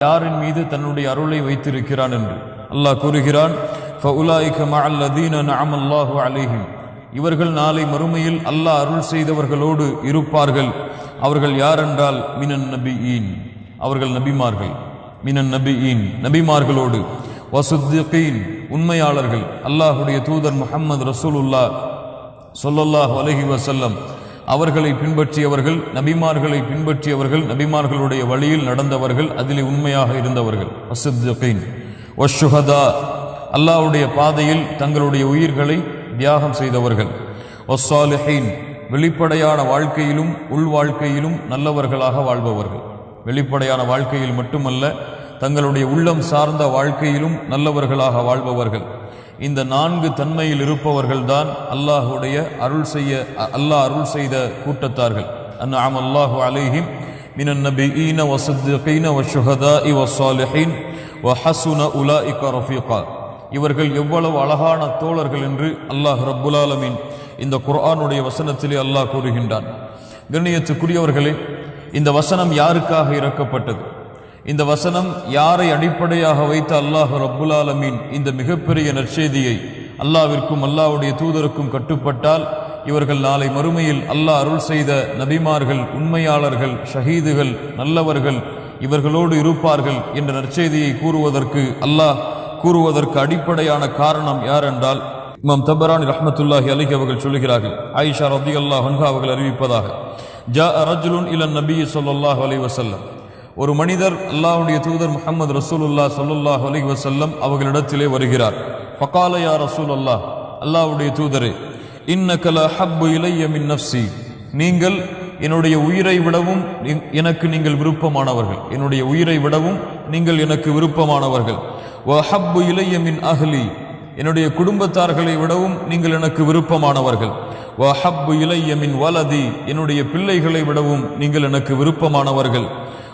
யாரின் மீது தன்னுடைய அருளை வைத்திருக்கிறான் என்று அல்லாஹ் கூறுகிறான் அலைஹிம். இவர்கள் நாளை மறுமையில் அல்லாஹ் அருள் செய்தவர்களோடு இருப்பார்கள். அவர்கள் யாரென்றால் மினன் நபி ஈன் அவர்கள் நபிமார்கள் மினன் நபி ஈன் நபிமார்களோடு வசுத்தீன் உண்மையாளர்கள் அல்லாஹுடைய தூதர் முஹம்மது ரசூலுல்லா சொல்லல்லாஹ் அலஹி வசல்லம் அவர்களை பின்பற்றியவர்கள் நபிமார்களை பின்பற்றியவர்கள் நபிமார்களுடைய வழியில் நடந்தவர்கள் அதிலே உண்மையாக இருந்தவர்கள். வசுத்திகீன் வஷுஹதா அல்லாஹ்வுடைய பாதையில் தங்களுடைய உயிர்களை தியாகம் செய்தவர்கள். ஒஸ்ஸாலிஹீன் வெளிப்படையான வாழ்க்கையிலும் உள் வாழ்க்கையிலும் நல்லவர்களாக வாழ்பவர்கள். வெளிப்படையான வாழ்க்கையில் மட்டுமல்ல தங்களுடைய உள்ளம் சார்ந்த வாழ்க்கையிலும் நல்லவர்களாக வாழ்பவர்கள். இந்த நான்கு தன்மையில் இருப்பவர்கள்தான் அல்லாஹுடைய அருள் செய்ய அல்லாஹ் அருள் செய்த கூட்டத்தார்கள். அன்அம் அல்லாஹு அலைஹிம் மினன் நபியீன வஸித்தீன வஷுஹதாஇ வஸ்ஸாலிஹீன் வஹசுன உலாஇக ரஃபீகா. இவர்கள் எவ்வளவு அழகான தோழர்கள் என்று அல்லாஹ் ரப்புல் இந்த குர்ஆனுடைய வசனத்திலே அல்லாஹ் கூறுகின்றான். கண்ணியத்துக்குரியவர்களே இந்த வசனம் யாருக்காக இறக்கப்பட்டது? இந்த வசனம் யாரை அடிப்படையாக வைத்த அல்லாஹ் ரப்புல் ஆலமீன் இந்த மிகப்பெரிய நற்செய்தியை அல்லாவிற்கும் அல்லாஹ்வுடைய தூதருக்கும் கட்டுப்பட்டால் இவர்கள் நாளை மறுமையில் அல்லாஹ் அருள் செய்த நபிமார்கள் உண்மையாளர்கள் ஷஹீதுகள் நல்லவர்கள் இவர்களோடு இருப்பார்கள் என்ற நற்செய்தியை கூறுவதற்கு அல்லாஹ் கூறுவதற்கு அடிப்படையான காரணம் யார் என்றால் இமாம் தபரானி ரஹமத்துல்லாஹி அலிஹி அவர்கள் சொல்லுகிறார்கள். ஆயிஷா ரபி அல்லாஹ் அவர்கள் அறிவிப்பதாக ஜா ரஜுலுன் இலன் நபி சொல்லாஹ் அலி வசல்லம் ஒரு மனிதர் அல்லாஹுடைய தூதர் முகமது ரசூலுல்லா சொல்லுல்லாஹ் அலி வசல்லம் அவர்களிடத்திலே வருகிறார். ஃபகால யா ரசூலல்லாஹ் அல்லாஹ்வுடைய தூதரே இன்னக்கல ஹப்பு இலைய மின் நீங்கள் என்னுடைய உயிரை விடவும் எனக்கு நீங்கள் விருப்பமானவர்கள். என்னுடைய உயிரை விடவும் நீங்கள் எனக்கு விருப்பமானவர்கள். வ இலைய மின் அஹ்லி. என்னுடைய குடும்பத்தார்களை விடவும் நீங்கள் எனக்கு விருப்பமானவர்கள். வ இலைய மின் வலதி. என்னுடைய பிள்ளைகளை விடவும் நீங்கள் எனக்கு விருப்பமானவர்கள்.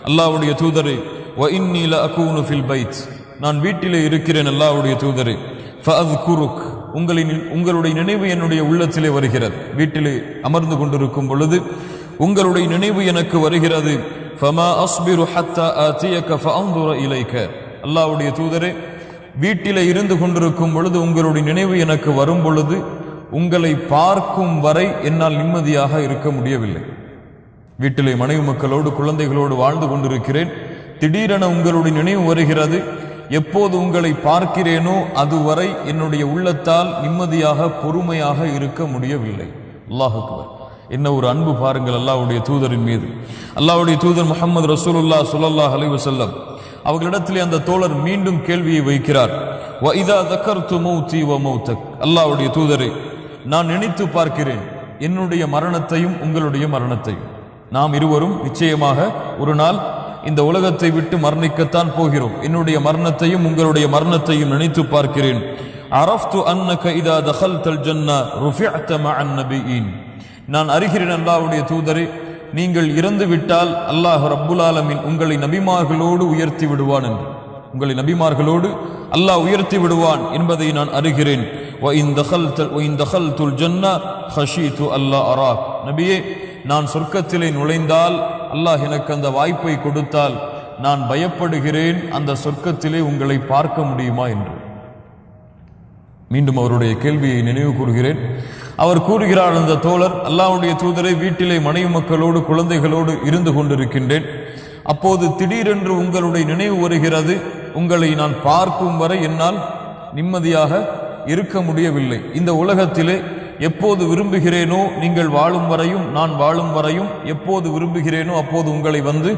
அல்லாவுடைய தூதரே வ இன்னில அகூனு ஃபில் பைத். நான் வீட்டிலே இருக்கிறேன் அல்லாஹ்வுடைய தூதரே. ஃபஅذ்குருக் உங்களின் உங்களுடைய நினைவு என்னுடைய உள்ளத்திலே வருகிறது. வீட்டிலே அமர்ந்து கொண்டிருக்கும் பொழுது உங்களுடைய நினைவு எனக்கு வருகிறது. ஃபமா அஸ்பிரு ஹத்தா ஆதியக ஃபஅன்துர இலைக்க. அல்லாஹ்வுடைய தூதரே வீட்டிலே இருந்து கொண்டிருக்கும் பொழுது உங்களுடைய நினைவு எனக்கு வரும் பொழுது உங்களை பார்க்கும் வரை என்னால் நிம்மதியாக இருக்க முடியவில்லை. வீட்டிலே மனைவி மக்களோடு குழந்தைகளோடு வாழ்ந்து கொண்டிருக்கிறேன். திடீரென உங்களுடைய நினைவு வருகிறது. எப்போது உங்களை பார்க்கிறேனோ அதுவரை என்னுடைய உள்ளத்தால் நிம்மதியாக பொறுமையாக இருக்க முடியவில்லை. அல்லாஹுக்குவர் என்ன ஒரு அன்பு பாருங்கள் அல்லாவுடைய தூதரின் மீது. அல்லாவுடைய தூதர் முகமது ரசூலுல்லா சுல்லா அலைவு செல்லம் அவர்களிடத்திலே அந்த தோழர் மீண்டும் கேள்வியை வைக்கிறார். வைதா தக்கர் தக்கர்து மௌதி வ மௌதக் அல்லாஹ்வுடைய தூதரே நான் நினைத்து பார்க்கிறேன். என்னுடைய மரணத்தையும் உங்களுடைய மரணத்தையும். நாம் இருவரும் நிச்சயமாக ஒரு நாள் இந்த உலகத்தை விட்டு மரணிக்கத்தான் போகிறோம். என்னுடைய மரணத்தையும் உங்களுடைய மரணத்தையும் நினைத்து பார்க்கிறேன். அரஃப்து அன்னக இதா தஹல் தல் ஜன்னா ருஃபிஅத்த மஅன் நபியின். நான் அறிகிறேன் அல்லாஹ்வுடைய தூதரை நீங்கள் இறந்து விட்டால் அல்லாஹ் ரப்புல் ஆலமின் உங்களை நபிமார்களோடு உயர்த்தி விடுவான் என்று. உங்களை நபிமார்களோடு அல்லாஹ் உயர்த்தி விடுவான் என்பதை நான் அறிகிறேன். நபியே நான் சொர்க்கத்திலே நுழைந்தால் அல்லாஹ் எனக்கு அந்த வாய்ப்பை கொடுத்தால் நான் பயப்படுகிறேன் அந்த சொர்க்கத்திலே உங்களை பார்க்க முடியுமா என்று. மீண்டும் அவருடைய கேள்வியை நினைவு கூறுகிறேன். அவர் கூறுகிறார் அந்த தோழர் அல்லாவுடைய தூதரை வீட்டிலே மனைவி மக்களோடு குழந்தைகளோடு இருந்து கொண்டிருக்கின்றேன். அப்போது திடீரென்று உங்களுடைய நினைவு வருகிறது உங்களை நான் பார்க்கும் வரை என்னால் நிம்மதியாக இருக்க முடியவில்லை. இந்த உலகத்திலே எப்போது விரும்புகிறேனோ நீங்கள் வாழும் வரையும் நான் வாழும் வரையும் எப்போது விரும்புகிறேனோ அப்போது உங்களை வந்து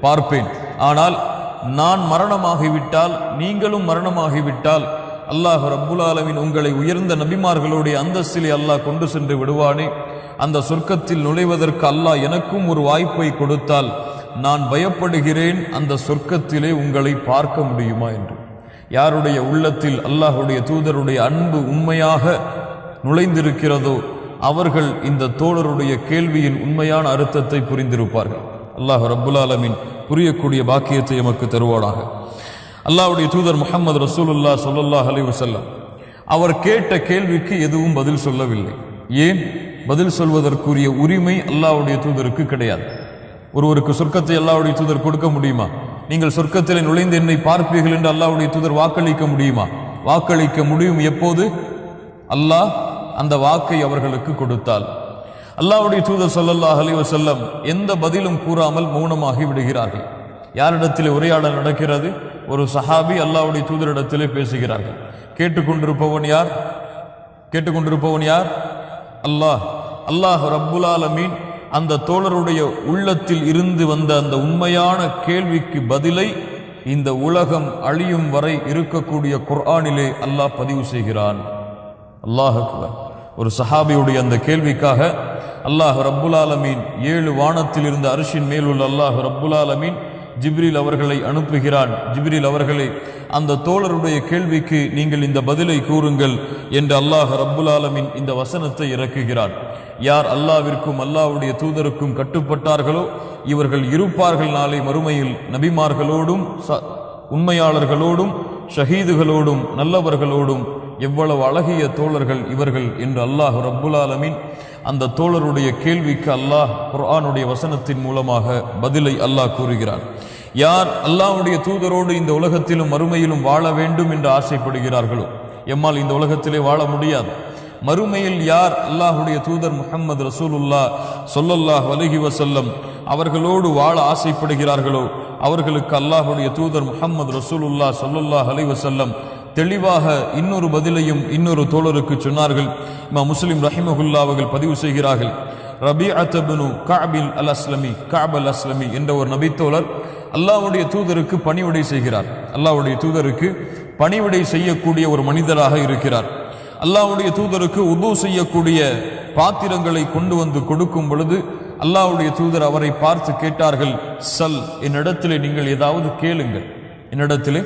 பார்ப்பேன். ஆனால் நான் மரணமாகிவிட்டால் நீங்களும் மரணமாகிவிட்டால் அல்லாஹ் ரப்புல் உங்களை உயர்ந்த நபிமார்களுடைய அந்தஸ்திலே அல்லாஹ் கொண்டு சென்று விடுவானே. அந்த சொர்க்கத்தில் நுழைவதற்கு அல்லாஹ் எனக்கும் ஒரு வாய்ப்பை கொடுத்தால் நான் பயப்படுகிறேன் அந்த சொர்க்கத்திலே உங்களை பார்க்க முடியுமா என்று. யாருடைய உள்ளத்தில் அல்லாஹுடைய தூதருடைய அன்பு உண்மையாக நுழைந்திருக்கிறதோ அவர்கள் இந்த தோழருடைய கேள்வியின் உண்மையான அர்த்தத்தை புரிந்திருப்பார்கள். அல்லாஹ் ரபுல்லாலமின் புரியக்கூடிய பாக்கியத்தை எமக்கு தருவானாக. அல்லாஹுடைய தூதர் முகமது ரசூலுல்லா ஸல்லல்லாஹு அலைஹி அவர் கேட்ட கேள்விக்கு எதுவும் பதில் சொல்லவில்லை. ஏன்? பதில் சொல்வதற்குரிய உரிமை அல்லாவுடைய தூதருக்கு கிடையாது. ஒருவருக்கு சொர்க்கத்தை அல்லாவுடைய தூதர் கொடுக்க முடியுமா? நீங்கள் சொர்க்கத்தில் நுழைந்து என்னை பார்ப்பீர்கள் என்று அல்லாவுடைய தூதர் வாக்களிக்க முடியுமா? வாக்களிக்க முடியும் எப்போது? அல்லாஹ் அந்த வாக்கை அவர்களுக்கு கொடுத்தால் அல்லாஹ்வுடைய தூதர் ஸல்லல்லாஹு அலி வசல்லம் எந்த பதிலும் கூறாமல் மௌனமாகி விடுகிறார்கள். யாரிடத்தில் உரையாடல் நடக்கிறது? ஒரு சஹாபி அல்லாவுடைய தூதரிடத்திலே பேசுகிறார்கள். கேட்டுக்கொண்டிருப்பவன் யார்? கேட்டுக்கொண்டிருப்பவன் யார்? அல்லாஹ் அல்லாஹ் ரப்புலாலமீன் அந்த தோழருடைய உள்ளத்தில் இருந்து வந்த அந்த உண்மையான கேள்விக்கு பதிலை இந்த உலகம் அழியும் வரை இருக்கக்கூடிய குர்ஆனிலே அல்லாஹ் பதிவு செய்கிறான். அல்லாஹ் அக்பர். ஒரு சஹாபியுடைய அந்த கேள்விக்காக அல்லாஹ் ரப்புலாலமீன் ஏழு வானத்தில் இருந்த அரிசின் மேல் உள்ள அல்லாஹ் ரப்புலாலமீன் ஜிப்ரில் அவர்களை அனுப்புகிறான். ஜிப்ரில் அவர்களை அந்த தோழருடைய கேள்விக்கு நீங்கள் இந்த பதிலை கூறுங்கள் என்று அல்லாஹ் ரப்புல் ஆலமீன் இந்த வசனத்தை இறக்குகிறான். யார் அல்லாவிற்கும் அல்லாஹ்வுடைய தூதருக்கும் கட்டுப்பட்டார்களோ இவர்கள் இருப்பார்கள் நாளை மறுமையில் நபிமார்களோடும் ச- உண்மையாளர்களோடும் ஷஹீதுகளோடும் நல்லவர்களோடும் எவ்வளவு அழகிய தோழர்கள் இவர்கள் என்று அல்லாஹ் ரப்புலாலமின் அந்த தோழருடைய கேள்விக்கு அல்லாஹ் குர்ஆனுடைய வசனத்தின் மூலமாக பதிலை அல்லாஹ் கூறுகிறான். யார் அல்லாஹுடைய தூதரோடு இந்த உலகத்திலும் மறுமையிலும் வாழ வேண்டும் என்று ஆசைப்படுகிறார்களோ? எம்மால் இந்த உலகத்திலே வாழ முடியாது. மறுமையில் யார் அல்லாஹுடைய தூதர் முகமது ரசூலுல்லா சொல்லல்லாஹ் அலைஹி வசல்லம் அவர்களோடு வாழ ஆசைப்படுகிறார்களோ? அவர்களுக்கு அல்லாஹுடைய தூதர் முகமது ரசூலுல்லா சொல்லல்லாஹ் அலி வசல்லம் தெளிவாக இன்னொரு பதிலையும் இன்னொரு தோழருக்கு சொன்னார்கள். இமா முஸ்லிம் ரஹிமஹுல்லா அவர்கள் பதிவு செய்கிறார்கள். ரபிஅத்தபனு காபில் அல் அஸ்லமி காப் அல் அஸ்லமி என்ற ஒரு நபித்தோழர் அல்லாவுடைய தூதருக்கு பணிவிடை செய்கிறார். அல்லாவுடைய தூதருக்கு பணிவிடை செய்யக்கூடிய ஒரு மனிதராக இருக்கிறார். அல்லாவுடைய தூதருக்கு உதவு செய்யக்கூடிய பாத்திரங்களை கொண்டு வந்து கொடுக்கும் பொழுது அல்லாவுடைய தூதர் அவரை பார்த்து கேட்டார்கள் சல் என்னிடத்திலே நீங்கள் ஏதாவது கேளுங்கள். என்னிடத்திலே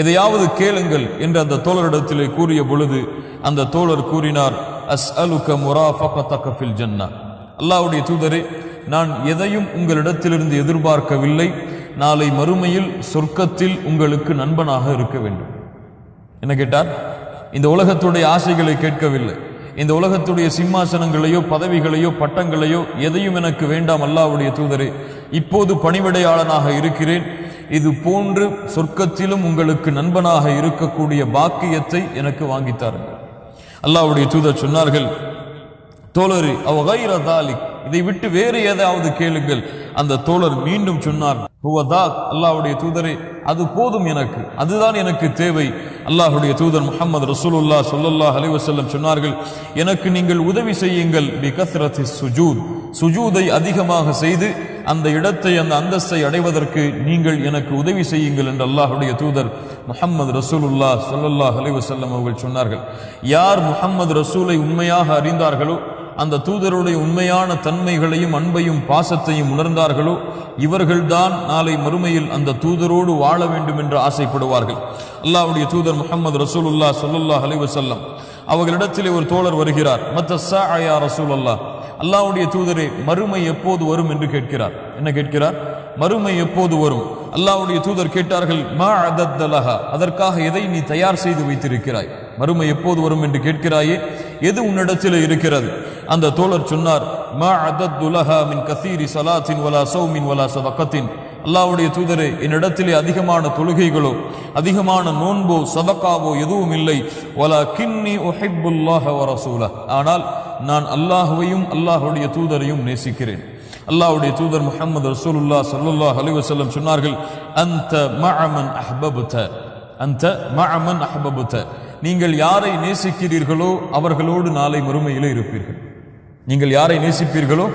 எதையாவது கேளுங்கள் என்று அந்த தோழரிடத்திலே கூறிய பொழுது அந்த தோழர் கூறினார் அஸ் அலுக முராஃபில் ஜன்னா அல்லாவுடைய தூதரே நான் எதையும் உங்களிடத்திலிருந்து எதிர்பார்க்கவில்லை. நாளை மறுமையில் சொர்க்கத்தில் உங்களுக்கு நண்பனாக இருக்க வேண்டும். என்ன கேட்டார்? இந்த உலகத்துடைய ஆசைகளை கேட்கவில்லை. இந்த உலகத்துடைய சிம்மாசனங்களையோ பதவிகளையோ பட்டங்களையோ எதையும் எனக்கு வேண்டாம் அல்லாவுடைய தூதரே. இப்போது பணிவிடையாளனாக இருக்கிறேன். இது போன்று சொர்க்கத்திலும் உங்களுக்கு நண்பனாக இருக்கக்கூடிய பாக்கியத்தை எனக்கு வாங்கித்தாருங்கள் அல்லாவுடைய தூதர் சொன்னார்கள் தோழரு அவ கைர தாலிக். இதை விட்டு வேறு ஏதாவது கேளுங்கள். அந்த தோழர் மீண்டும் சொன்னார் ஹுவதாக் அல்லாஹுடைய தூதரே அது போதும் எனக்கு. அதுதான் எனக்கு தேவை. அல்லாஹுடைய தூதர் முஹம்மது ரசூலுல்லா ஸல்லல்லாஹு அலைஹி சொன்னார்கள் எனக்கு நீங்கள் உதவி செய்யுங்கள். பி கத்ரத்தி சுஜூத். சுஜூதை அதிகமாக செய்து அந்த இடத்தை அந்த அந்தஸ்தை அடைவதற்கு நீங்கள் எனக்கு உதவி செய்யுங்கள் என்று அல்லாஹுடைய தூதர் முகம்மது ரசூலுல்லாஹ் சொல்லல்லா அலைஹி அவர்கள் சொன்னார்கள். யார் முகம்மது ரசூலை உண்மையாக அறிந்தார்களோ அந்த தூதருடைய உண்மையான தன்மைகளையும் அன்பையும் பாசத்தையும் உணர்ந்தார்களோ இவர்கள்தான் நாளை மறுமையில் அந்த தூதரோடு வாழ வேண்டும் என்று ஆசைப்படுவார்கள். அல்லாவுடைய தூதர் முகமது ரசூலுல்லா சொல்லுல்லா அலைஹி அவர்களிடத்திலே ஒரு தோழர் வருகிறார். மத்த சாயா ரசூலுல்லாஹ்? அல்லாவுடைய தூதரே மறுமை எப்போது வரும் என்று கேட்கிறார். என்ன கேட்கிறார்? மறுமை எப்போது வரும்? அல்லாஹ்வுடைய தூதர் கேட்டார்கள் மா அதத்தலஹா அதற்காக எதை நீ தயார் செய்து வைத்திருக்கிறாய்? மறுமை எப்போது வரும் என்று கேட்கிறாயே? எது உன்னிடத்தில் இருக்கிறது? அந்த தோழர் சொன்னார் மா அதத்துலஹா மின் கசீரி சலாத்தின் வலா சௌமின் வலா சதக்கத்தின் அல்லாஹ்வுடைய தூதரே என்னிடத்திலே அதிகமான தொழுகைகளோ அதிகமான நோன்போ சதக்காவோ எதுவும் இல்லை. வலா கின்னி உஹிப்புல்லாஹ வ ஆனால் நான் அல்லாஹுவையும் அல்லாஹுடைய தூதரையும் நேசிக்கிறேன். அல்லாஹ்வுடைய தூதர் முகமது ரசூலுல்லா சல்லுல்லா அலிவசல்லம் சொன்னார்கள் அந்த மஅமன் அஹ்பபுத்த. அந்த மஅமன் அஹ்பபுத்த. நீங்கள் யாரை நேசிக்கிறீர்களோ அவர்களோடு நாளை மறுமையில் இருப்பீர்கள். நீங்கள் யாரை நேசிப்பீர்களோ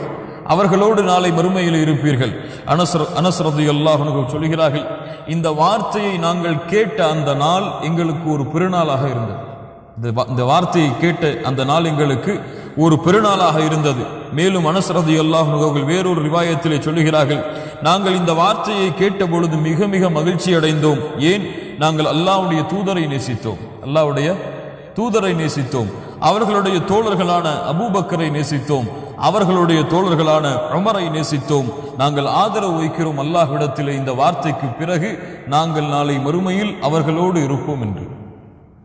அவர்களோடு நாளை மறுமையில் இருப்பீர்கள். அனசர் அனசரது எல்லாஹனுக்கு சொல்கிறார்கள் இந்த வார்த்தையை நாங்கள் கேட்ட அந்த நாள் எங்களுக்கு ஒரு பெருநாளாக இருந்தது. இந்த இந்த வார்த்தையை கேட்ட அந்த நாள் எங்களுக்கு ஒரு பெருநாளாக இருந்தது. மேலும் அனசரது அல்லாஹ் அவர்கள் வேறொரு ரிவாயத்திலே சொல்லுகிறார்கள் நாங்கள் இந்த வார்த்தையை கேட்ட பொழுது மிக மிக மகிழ்ச்சி அடைந்தோம் ஏன்? நாங்கள் அல்லாவுடைய தூதரை நேசித்தோம். அல்லாவுடைய தூதரை நேசித்தோம். அவர்களுடைய தோழர்களான அபூபக்கரை நேசித்தோம். அவர்களுடைய தோழர்களான உமரை நேசித்தோம். நாங்கள் ஆதரவு வைக்கிறோம் அல்லாஹ்விடத்தில் இந்த வார்த்தைக்கு பிறகு நாங்கள் நாளை மறுமையில் அவர்களோடு இருப்போம் என்று.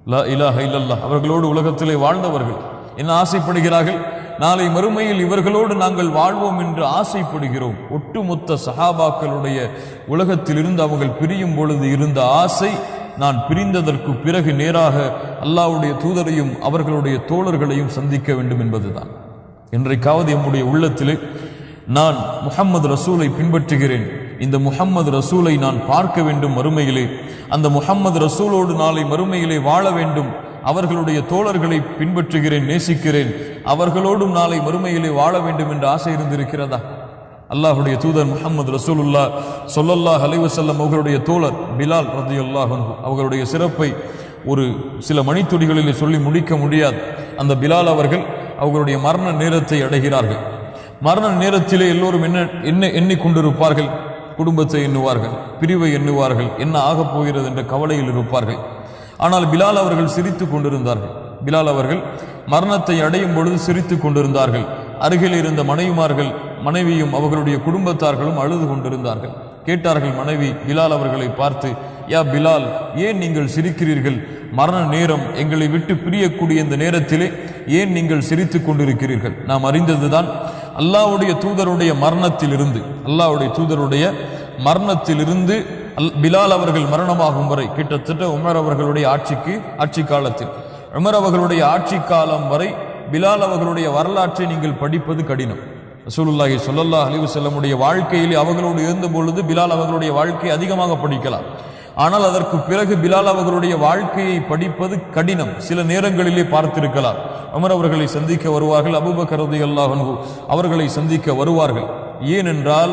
லா இலாஹ இல்லல்லாஹ் அவர்களோடு உலகத்திலே வாழ்ந்தவர்கள். என்ன ஆசைப்படுகிறார்கள். நாளை மறுமையில் இவர்களோடு நாங்கள் வாழ்வோம் என்று ஆசைப்படுகிறோம். ஒட்டுமொத்த சஹாபாக்களுடைய உலகத்திலிருந்து அவர்கள் பிரியும் பொழுது இருந்த ஆசை நான் பிரிந்ததற்கு பிறகு நேராக அல்லாவுடைய தூதரையும் அவர்களுடைய தோழர்களையும் சந்திக்க வேண்டும் என்பதுதான். இன்றைக்காவது எம்முடைய உள்ளத்திலே நான் முகம்மது ரசூலை பின்பற்றுகிறேன். இந்த முகம்மது ரசூலை நான் பார்க்க வேண்டும் மறுமையிலே. அந்த முகம்மது ரசூலோடு நாளை மறுமையிலே வாழ வேண்டும். அவர்களுடைய தோழர்களை பின்பற்றுகிறேன் நேசிக்கிறேன். அவர்களோடும் நாளை மறுமையிலே வாழ வேண்டும் என்ற ஆசை இருந்திருக்கிறதா? அல்லாஹுடைய தூதர் முகமது ரசூலுல்லா சொல்லல்லாஹ் அலைவசல்லம் அவர்களுடைய தோழர் பிலால் ரதியுல்லாஹ் அவர்களுடைய சிறப்பை ஒரு சில மணித்துடிகளில் சொல்லி முடிக்க முடியாது. அந்த பிலால் அவர்கள் அவர்களுடைய மரண நேரத்தை அடைகிறார்கள். மரண நேரத்திலே எல்லோரும் என்ன என்ன எண்ணிக்கொண்டிருப்பார்கள்? குடும்பத்தை எண்ணுவார்கள் பிரிவை எண்ணுவார்கள் என்ன ஆகப் போகிறது என்ற கவலையில் இருப்பார்கள். ஆனால் பிலால் அவர்கள் சிரித்துக் கொண்டிருந்தார்கள். பிலால் அவர்கள் மரணத்தை அடையும் பொழுது சிரித்துக் கொண்டிருந்தார்கள். அருகில் இருந்த மனைவிமார்கள் மனைவியும் அவர்களுடைய குடும்பத்தார்களும் அழுது கொண்டிருந்தார்கள். கேட்டார்கள் மனைவி பிலால் அவர்களை பார்த்து யா பிலால் ஏன் நீங்கள் சிரிக்கிறீர்கள்? மரண நேரம் எங்களை விட்டு பிரியக்கூடிய இந்த நேரத்திலே ஏன் நீங்கள் சிரித்துக் கொண்டிருக்கிறீர்கள்? நாம் அறிந்ததுதான் அல்லாஹ்வுடைய தூதருடைய மரணத்திலிருந்து அல்லாவுடைய தூதருடைய மரணத்திலிருந்து அல் பிலால் அவர்கள் மரணமாகும் வரை கிட்டத்தட்ட உமர் அவர்களுடைய ஆட்சிக்கு ஆட்சி காலத்தில். உமர் அவர்களுடைய ஆட்சி காலம் வரை பிலால் அவர்களுடைய வரலாற்றை நீங்கள் படிப்பது கடினம். ரசூலுல்லாஹி சொல்லல்லா அலிவு செல்லமுடைய வாழ்க்கையில் அவர்களோடு இருந்த பொழுது பிலால் அவர்களுடைய வாழ்க்கையை அதிகமாக படிக்கலாம். ஆனால் அதற்கு பிறகு பிலால் அவர்களுடைய வாழ்க்கையை படிப்பது கடினம். சில நேரங்களிலே பார்த்திருக்கலாம். அமர் அவர்களை சந்திக்க வருவார்கள் அபுபக்கரது ரலியல்லாஹு அவர்களை சந்திக்க வருவார்கள். ஏனென்றால்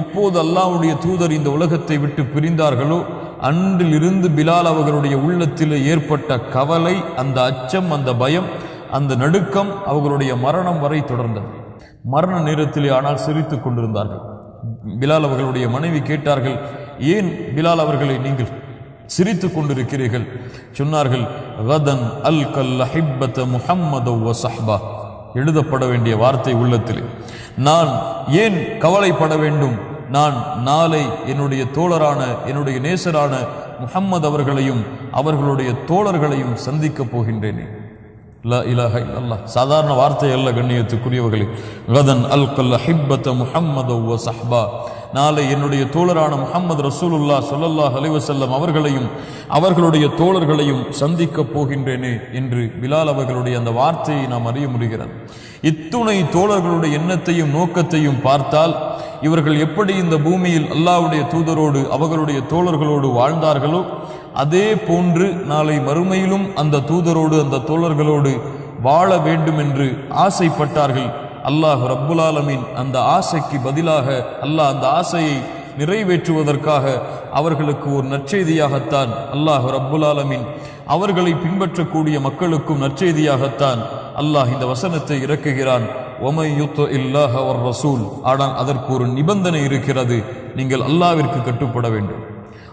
எப்போது அல்லாவுடைய தூதர் இந்த உலகத்தை விட்டு பிரிந்தார்களோ அன்றிலிருந்து பிலால் அவர்களுடைய உள்ளத்தில் ஏற்பட்ட கவலை அந்த அச்சம் அந்த பயம் அந்த நடுக்கம் அவர்களுடைய மரணம் வரை தொடர்ந்தது. மரண நேரத்திலே ஆனால் சிரித்து கொண்டிருந்தார்கள். பிலால் அவர்களுடைய மனைவி கேட்டார்கள் ஏன் பிலால் அவர்களை நீங்கள் சிரித்து கொண்டிருக்கிறீர்கள்? சொன்னார்கள் கதன் அல் கல் ஹிப்பத் முஹம்மது சஹ்பா. எழுதப்பட வேண்டிய வார்த்தை உள்ளத்திலே. நான் ஏன் கவலைப்பட வேண்டும்? நான் நாளை என்னுடைய தோழரான என்னுடைய நேசரான முகம்மது அவர்களையும் அவர்களுடைய தோழர்களையும் சந்திக்கப் போகின்றேனே. லா இலாஹ இல்லல்லாஹ். சாதாரண வார்த்தை அல்ல கண்ணியத்துக்குரியவர்களே. கதன் அல் கல்ல ஹிப்பத்த முஹம்மது சஹ்பா. நாளை என்னுடைய தோழரான முகமது ரசூலுல்லா சொல்லல்லா அலைஹி அவர்களையும் அவர்களுடைய தோழர்களையும் சந்திக்கப் போகின்றேனே என்று பிலால் அவர்களுடைய அந்த வார்த்தையை நாம் அறிய முடிகிறது. இத்துணை தோழர்களுடைய எண்ணத்தையும் நோக்கத்தையும் பார்த்தால் இவர்கள் எப்படி இந்த பூமியில் அல்லாவுடைய தூதரோடு அவர்களுடைய தோழர்களோடு வாழ்ந்தார்களோ அதே போன்று நாளை மறுமையிலும் அந்த தூதரோடு அந்த தோழர்களோடு வாழ வேண்டும் என்று ஆசைப்பட்டார்கள் அல்லாஹ் ரப்புலாலமின் ஆலமீன் அந்த ஆசைக்கு பதிலாக அல்லாஹ் அந்த ஆசையை நிறைவேற்றுவதற்காக அவர்களுக்கு ஒரு நற்செய்தியாகத்தான் அல்லாஹ் ரப்புலாலமின் ஆலமீன் அவர்களை பின்பற்றக்கூடிய மக்களுக்கும் நற்செய்தியாகத்தான் அல்லாஹ் இந்த வசனத்தை இறக்குகிறான். ஒமை யுத்த இல்லாஹ அவர் ரசூல் ஆனால் அதற்கு ஒரு நிபந்தனை இருக்கிறது. நீங்கள் அல்லாவிற்கு கட்டுப்பட வேண்டும்.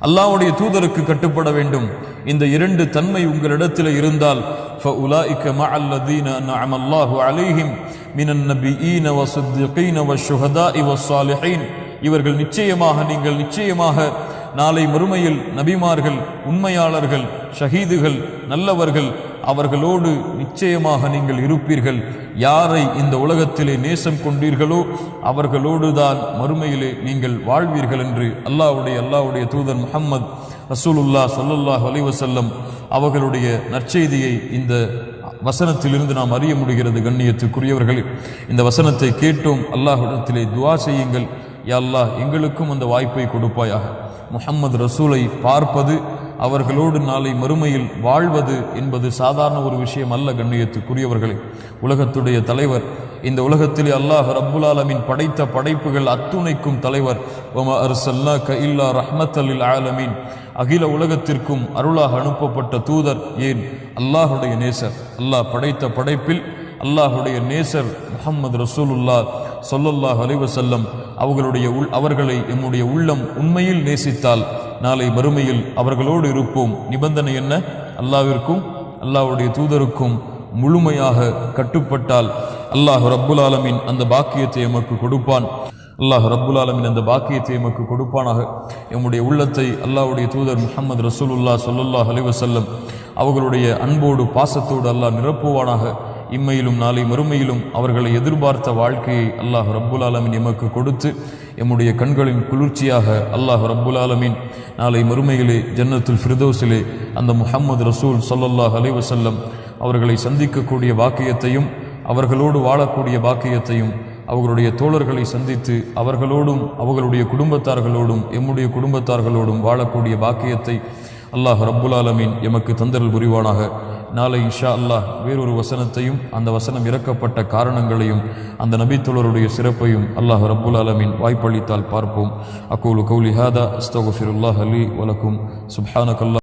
அல்லாஹ்வுடைய தூதருக்கு கட்டுப்பட வேண்டும் இந்த இரண்டு தன்மை உங்களிடத்தில் இருந்தால் فَأُولَٰئِكَ مَعَ الَّذِينَ أَنْعَمَ اللَّهُ عَلَيْهِمْ مِنَ النَّبِيِّينَ وَالصِّدِّيقِينَ وَالشُّهَدَاءِ وَالصَّالِحِينَ இவர்கள் நிச்சயமாக நீங்கள் நிச்சயமாக நாளை மறுமையில் நபிமார்கள் உண்மையாளர்கள் ஷஹீதுகள் நல்லவர்கள் அவர்களோடு நிச்சயமாக நீங்கள் இருப்பீர்கள். யாரை இந்த உலகத்திலே நேசம் கொண்டீர்களோ அவர்களோடு தான் மறுமையிலே நீங்கள் வாழ்வீர்கள் என்று அல்லாஹ்வுடைய அல்லாவுடைய தூதர் முகம்மது ரசூலுல்லா சல்லல்லாஹ் அலிவசல்லம் அவர்களுடைய நற்செய்தியை இந்த வசனத்திலிருந்து நாம் அறிய முடிகிறது கண்ணியத்துக்குரியவர்களே. இந்த வசனத்தை கேட்டோம் அல்லாஹ்விடத்திலே துவா செய்யுங்கள். யா அல்லாஹ் எங்களுக்கும் அந்த வாய்ப்பை கொடுப்பாயாக. முஹம்மது ரசூலை பார்ப்பது அவர்களோடு நாளை மறுமையில் வாழ்வது என்பது சாதாரண ஒரு விஷயம் அல்ல கண்ணியத்துக்குரியவர்களே. உலகத்துடைய தலைவர் இந்த உலகத்திலே அல்லாஹ் ரப்புல் ஆலமின் படைத்த படைப்புகள் அத்துணைக்கும் தலைவர். ஒம அர்சல்லாக்க இல்லா ரஹ்மத்தலில் ஆலமீன். அகில உலகத்திற்கும் அருளாக அனுப்பப்பட்ட தூதர் ஏன்? அல்லாஹுடைய நேசர். அல்லாஹ் படைத்த படைப்பில் அல்லாஹுடைய நேசர் முகமது ரசூலுல்லா சொல்லல்லாஹ் அலைவசல்லம் அவர்களுடைய உள் அவர்களை எம்முடைய உள்ளம் உண்மையில் நேசித்தால் நாளை மறுமையில் அவர்களோடு இருப்போம். நிபந்தனை என்ன? அல்லாவிற்கும் அல்லாவுடைய தூதருக்கும் முழுமையாக கட்டுப்பட்டால் அல்லாஹ் ரப்புல் ஆலமின் அந்த பாக்கியத்தை எமக்கு கொடுப்பான். அல்லாஹ் ரப்புல் ஆலமின் அந்த பாக்கியத்தை எமக்கு கொடுப்பானாக. எம்முடைய உள்ளத்தை அல்லாஹ்வுடைய தூதர் முஹம்மது ரசூலுல்லா ஸல்லல்லாஹு அலைஹி அவர்களுடைய அன்போடு பாசத்தோடு அல்லாஹ் நிரப்புவானாக. இம்மையிலும் நாளை மறுமையிலும் அவர்களை எதிர்பார்த்த வாழ்க்கையை அல்லாஹ் ரப்புல் ஆலமின் எமக்கு கொடுத்து எம்முடைய கண்களின் குளிர்ச்சியாக அல்லாஹ் ரப்புல் ஆலமின் நாளை மறுமையிலே ஜன்னத்துல் ஃபிர்தோஸிலே அந்த முஹம்மது ரசூல் சொல்லல்லாஹ் அலைவசல்லம் அவர்களை சந்திக்கக்கூடிய வாக்கியத்தையும் அவர்களோடு வாழக்கூடிய பாக்கியத்தையும் அவர்களுடைய தோழர்களை சந்தித்து அவர்களோடும் அவர்களுடைய குடும்பத்தார்களோடும் எம்முடைய குடும்பத்தார்களோடும் வாழக்கூடிய பாக்கியத்தை அல்லாஹ் ரப்புல் ஆலமீன் எமக்கு தந்தரல் புரிவானாக. நாளை இன்ஷா அல்லாஹ் வேறொரு வசனத்தையும் அந்த வசனம் இறக்கப்பட்ட காரணங்களையும் அந்த நபித்தோழருடைய சிறப்பையும் அல்லாஹ் ரப்புல் அலமின் வாய்ப்பளித்தால் பார்ப்போம். அக்கூலு கௌலி ஹாதா அஸ்தகுஃபிருல்லாஹ் அலி வலக்கும். சுப்ஹானக்கல்லா